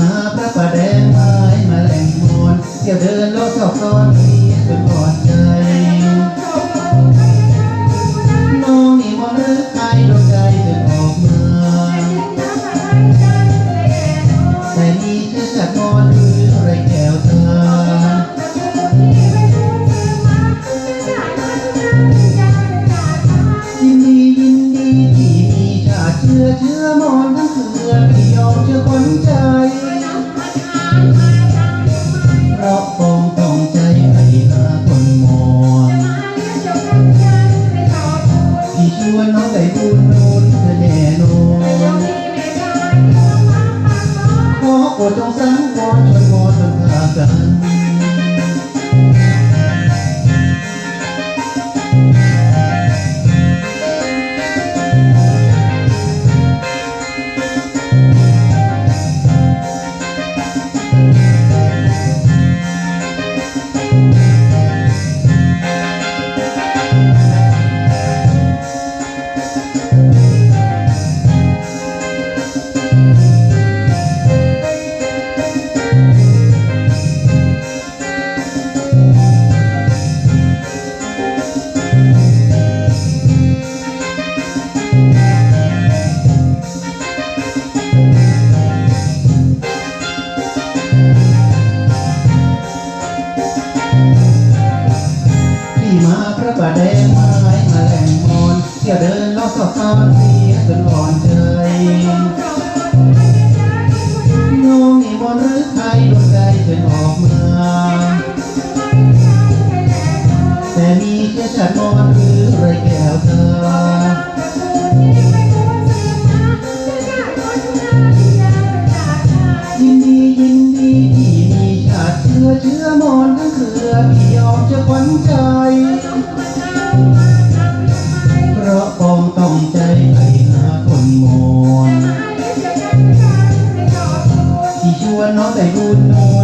มาพระประแดงพายมาแหล่งมอนเที่ยวเดินโลกเที่ยอน วนน้องได้บุญนูาพระบาทแดงไม้มาแหลงมอนเที่ยวเดินลอกสอบซ้อนเสียจนอ่อนใจน้องนี่มนหรือใครดวงใจจนออกมาแต่มีเชื้อชาติมอนหรือไรแก้วเชื้อเชื้อมอนทั้งเครือพี่ยอมจะขวัญใจ ที่ชวนน้องได้บุญนูนเธอแน่